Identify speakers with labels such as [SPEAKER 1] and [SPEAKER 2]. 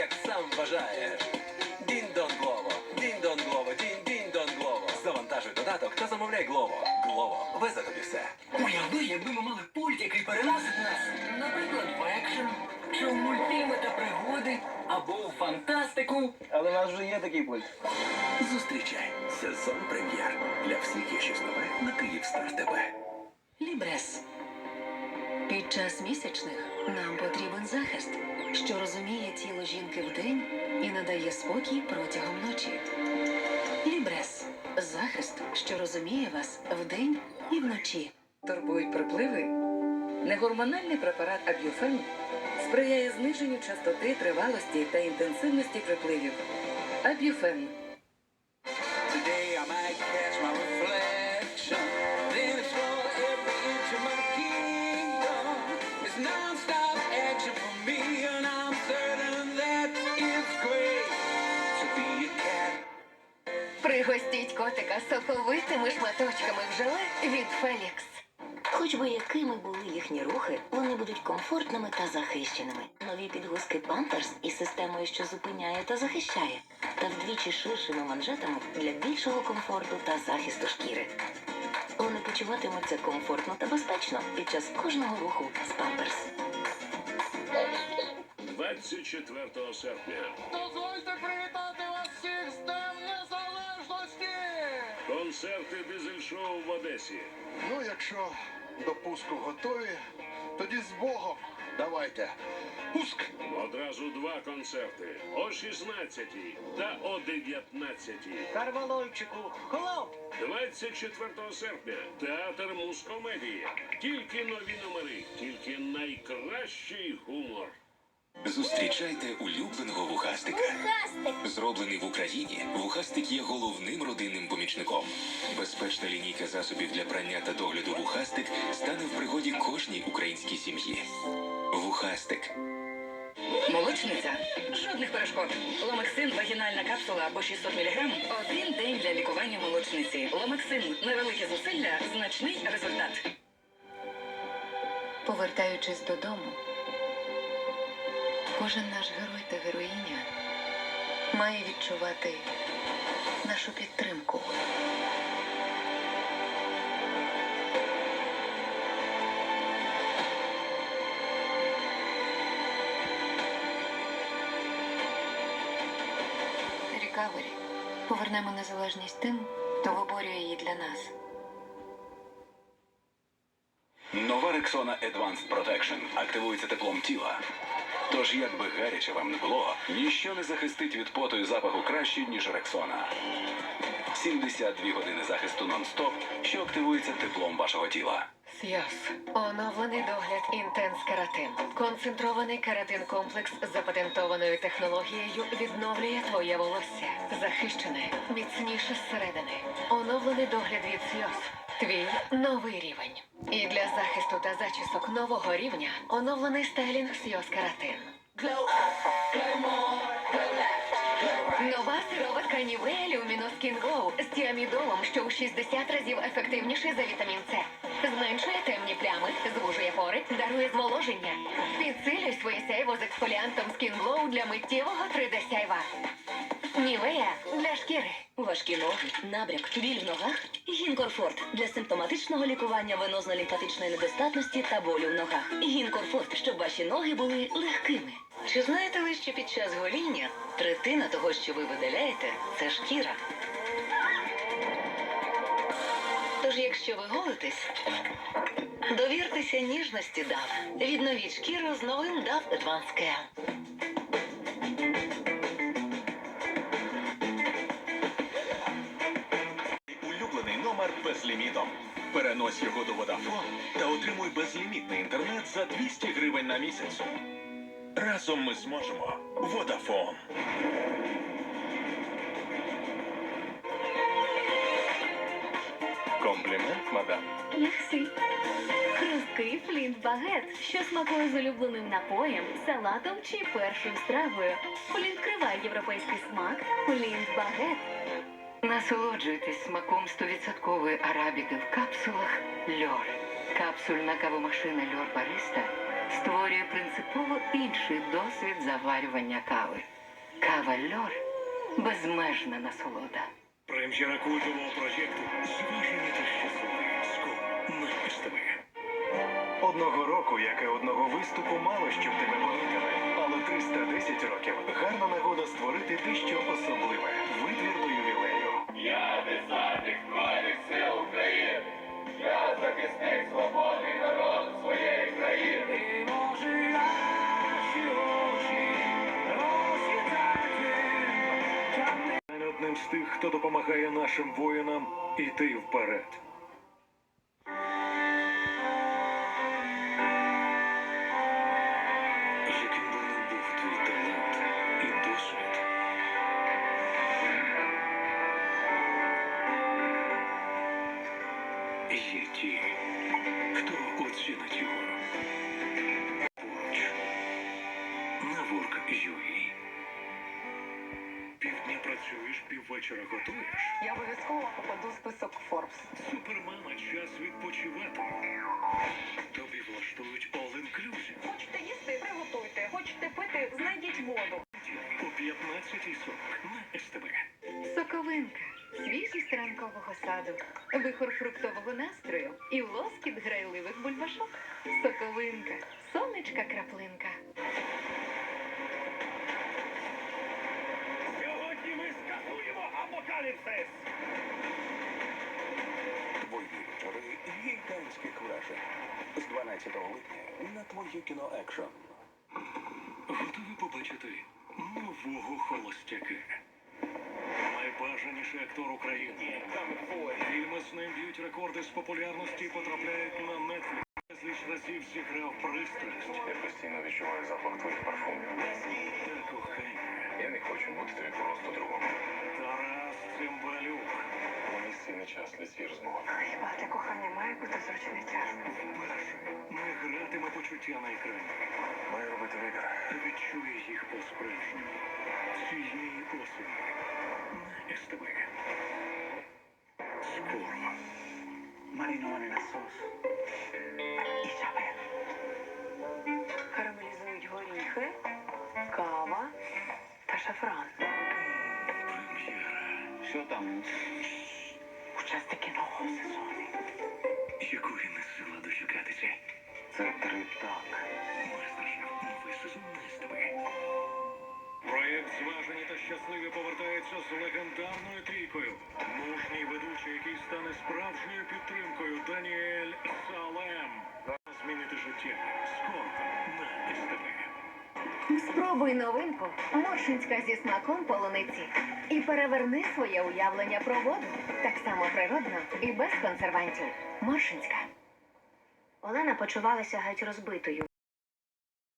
[SPEAKER 1] як сам бажаєш. Дін-дон Глово, дін-дон Глово, дін-дін-дон Глово. Завантажуй додаток та замовляй Глово. Глово, ви за тобі все.
[SPEAKER 2] Уяви, якби ми мали пульт, який переносить нас, наприклад, в екшен, чи в мультфільми та пригоди, або в фантастику.
[SPEAKER 3] Але в нас вже є такий пульт.
[SPEAKER 1] Зустрічай сезон прем'єр. Для всіх є щось нове на Київстар ТВ.
[SPEAKER 4] Лібрес. Під час місячних нам потрібен захист, що розуміє тіло жінки вдень і надає спокій протягом ночі. Лібрес захист, що розуміє вас вдень і вночі.
[SPEAKER 5] Турбують припливи? Негормональний препарат Аб'юфен сприяє зниженню частоти, тривалості та інтенсивності припливів. Аб'юфен
[SPEAKER 4] Пригостіть котика соковитими шматочками в желе від Фелікс.
[SPEAKER 6] Хоч би якими були їхні рухи, вони будуть комфортними та захищеними. Нові підгузки Памперс із системою, що зупиняє та захищає, та вдвічі ширшими манжетами для більшого комфорту та захисту шкіри. Вони почуватимуться комфортно та безпечно під час кожного руху з Памперс.
[SPEAKER 7] 24 серпня.
[SPEAKER 8] Дозвольте привітати
[SPEAKER 7] Концерти дизель-шоу в Одесі.
[SPEAKER 8] Ну, якщо до пуску готові, тоді з Богом. Давайте. Пуск!
[SPEAKER 7] Одразу два концерти о 16 та о 19.
[SPEAKER 3] Карвалойчику, хлоп!
[SPEAKER 7] 24 серпня. Театр мускомедії. Тільки нові номери, тільки найкращий гумор.
[SPEAKER 9] Зустрічайте улюбленого вухастика. Зроблений в Україні, вухастик є головним родинним помічником. Безпечна лінійка засобів для прання та догляду вухастик стане в пригоді кожній українській сім'ї. Вухастик.
[SPEAKER 5] Молочниця. Жодних перешкод. Ломексин, вагінальна капсула або 600 мг. Один день для лікування молочниці. Ломексин. Невелике зусилля, значний результат.
[SPEAKER 4] Повертаючись додому, кожен наш герой та героїня має відчувати нашу підтримку. Рікавері. Повернемо незалежність тим, хто виборює її для нас.
[SPEAKER 1] Нова Рексона Advanced Protection активується теплом тіла. Тож, як би гаряче вам не було, ніщо не захистить від поту і запаху краще, ніж Рексона. 72 години захисту нон-стоп, що активується теплом вашого тіла.
[SPEAKER 4] Сйоз. Оновлений догляд Інтенс Кератин. Концентрований кератин комплекс з запатентованою технологією відновлює твоє волосся. Захищене, міцніше зсередини. Оновлений догляд від Сйоз. Твій новий рівень. І для захисту та зачісок нового рівня оновлений стайлінг Сйоз Кератин. Нова сироватка Нівея Люміно Скін Glow з тіамідолом, що у 60 разів ефективніший за вітамін С. Зменшує темні плями, звужує пори, дарує зволоження. Підсилюй своє сяйво з ексфоліантом Skin Glow для миттєвого 3D сяйва. Нівея для шкіри.
[SPEAKER 6] Важкі ноги, набряк, біль в ногах. Гінкорфорт для симптоматичного лікування венозно-лімфатичної недостатності та болю в ногах. Гінкорфорт, щоб ваші ноги були легкими. Чи знаєте ви, що під час гоління третина того, що ви видаляєте, це шкіра? Тож, якщо ви голитесь, довіртеся ніжності DAV. Відновіть шкіру з новим DAV Advanced Care.
[SPEAKER 10] Безлімітом. Перенось його до Vodafone та отримуй безлімітний інтернет за 200 гривень на місяць. Разом ми зможемо. Vodafone. Комплімент, мадам.
[SPEAKER 11] Мерсі. Хрусткий флінт багет, що смакує з улюбленим напоєм, салатом чи першою стравою. Флінт криває європейський смак. Флінт багет.
[SPEAKER 4] Насолоджуйтесь смаком 100% арабіки в капсулах Льор. Капсульна кавомашина Льор Бариста створює принципово інший досвід заварювання кави. Кава льор безмежна насолода.
[SPEAKER 7] Прем'єра культового проєкту Зважені та щасливі. Скоро на.
[SPEAKER 10] Одного року, як і одного виступу, мало щоб тебе помітили. Але 310 років гарна нагода створити дещо особливе.
[SPEAKER 7] хто допомагає нашим воїнам іти вперед. Яким би не був твій талант і досвід, є ті, хто оцінить його. Поруч на Work.ua. Півдня Працюєш, піввечора готуєш.
[SPEAKER 5] Я обов'язково попаду в список Forbes.
[SPEAKER 7] Супермама, час відпочивати. Тобі влаштують all-inclusive.
[SPEAKER 5] Хочете їсти, приготуйте. Хочете пити, знайдіть воду.
[SPEAKER 7] О 15.40 на СТБ.
[SPEAKER 4] Соковинка, свіжість ранкового саду, вихор фруктового настрою і лоскіт грайливих бульбашок. Соковинка, сонечка краплинка.
[SPEAKER 7] Сьогодні ми скасуємо апокаліпсис!
[SPEAKER 1] Твої вечори гігантських вражень. З 12 липня на твоє кіно екшн.
[SPEAKER 7] Готові побачити нового холостяка. Найбажаніший актор України. Фільми з ним б'ють рекорди з популярності і потрапляють на Netflix. Безліч разів зіграв пристрасть
[SPEAKER 1] Я постійно відчуваю запах твоїх парфумів.
[SPEAKER 7] та кохання.
[SPEAKER 1] Я не хочу бути тобі просто другом.
[SPEAKER 7] Тарас Цимбалюк.
[SPEAKER 1] Мені сильний час для свіжого.
[SPEAKER 5] Хіба для кохання має бути зручний час?
[SPEAKER 7] Не гратиме почуття на екрані.
[SPEAKER 1] Маю робити вибір.
[SPEAKER 7] Відчує їх по-справжньому. Цієї осені. На СТБ. Скоро.
[SPEAKER 2] Марінований на сос. Ізабель.
[SPEAKER 5] Карамелізують горіхи, кава та шафран.
[SPEAKER 2] Що там? Учасники нового сезону.
[SPEAKER 7] якої не сила дочекатися.
[SPEAKER 2] Це тритак.
[SPEAKER 7] Новий сезон. Проєкт «Зважені та щасливі» повертається з легендарною трійкою. Мужній ведучий, який стане справжньою підтримкою Даніель Салем. Змінити життя. Скоро.
[SPEAKER 4] Спробуй новинку Моршинська зі смаком полуниці і переверни своє уявлення про воду. Так само природно і без консервантів. Моршинська.
[SPEAKER 11] Олена почувалася геть розбитою.